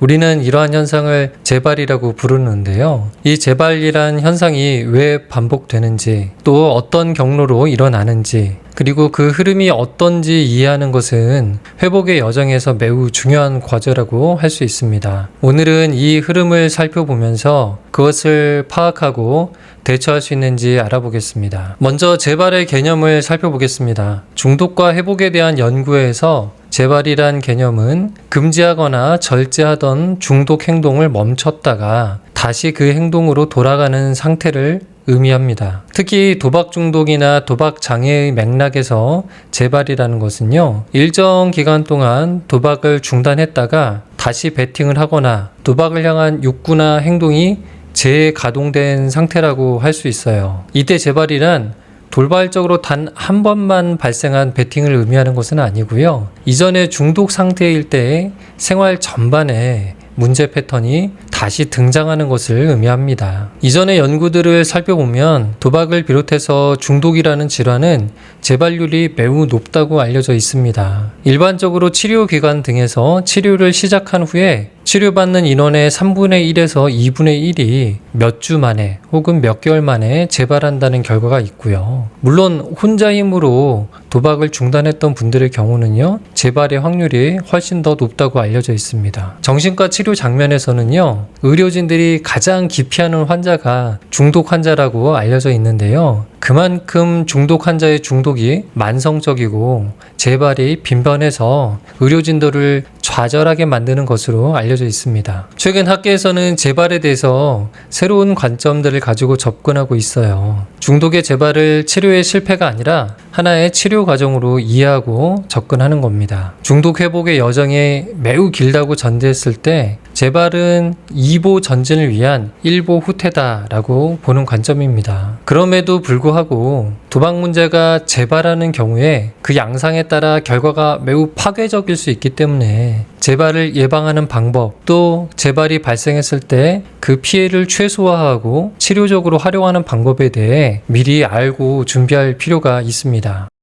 우리는 이러한 현상을 재발이라고 부르는데요. 이 재발이란 현상이 왜 반복되는지, 또 어떤 경로로 일어나는지, 그리고 그 흐름이 어떤지 이해하는 것은 회복의 여정에서 매우 중요한 과제라고 할 수 있습니다. 오늘은 이 흐름을 살펴보면서 그것을 파악하고 대처할 수 있는지 알아보겠습니다. 먼저 재발의 개념을 살펴보겠습니다. 중독과 회복에 대한 연구에서 재발이란 개념은 금지하거나 절제하던 중독 행동을 멈췄다가 다시 그 행동으로 돌아가는 상태를 의미합니다. 특히 도박 중독이나 도박 장애의 맥락에서 재발이라는 것은요, 일정 기간 동안 도박을 중단했다가 다시 베팅을 하거나 도박을 향한 욕구나 행동이 재가동된 상태라고 할 수 있어요. 이때 재발이란 돌발적으로 단 한 번만 발생한 베팅을 의미하는 것은 아니고요. 이전의 중독 상태일 때 생활 전반에 문제 패턴이 다시 등장하는 것을 의미합니다. 이전의 연구들을 살펴보면 도박을 비롯해서 중독이라는 질환은 재발률이 매우 높다고 알려져 있습니다. 일반적으로 치료기관 등에서 치료를 시작한 후에 치료받는 인원의 3분의 1에서 2분의 1이 몇 주 만에 혹은 몇 개월 만에 재발한다는 결과가 있고요. 물론 혼자 힘으로 도박을 중단했던 분들의 경우는요, 재발의 확률이 훨씬 더 높다고 알려져 있습니다. 정신과 치료 장면에서는요, 의료진들이 가장 기피하는 환자가 중독 환자라고 알려져 있는데요. 그만큼 중독 환자의 중독이 만성적이고 재발이 빈번해서 의료진들을 좌절하게 만드는 것으로 알려져 있습니다. 최근 학계에서는 재발에 대해서 새로운 관점들을 가지고 접근하고 있어요. 중독의 재발을 치료의 실패가 아니라 하나의 치료 과정으로 이해하고 접근하는 겁니다. 중독 회복의 여정이 매우 길다고 전제했을 때 재발은 2보 전진을 위한 1보 후퇴다라고 보는 관점입니다. 그럼에도 불구하고 도박 문제가 재발하는 경우에 그 양상에 따라 결과가 매우 파괴적일 수 있기 때문에 재발을 예방하는 방법 또 재발이 발생했을 때 그 피해를 최소화하고 치료적으로 활용하는 방법에 대해 미리 알고 준비할 필요가 있습니다.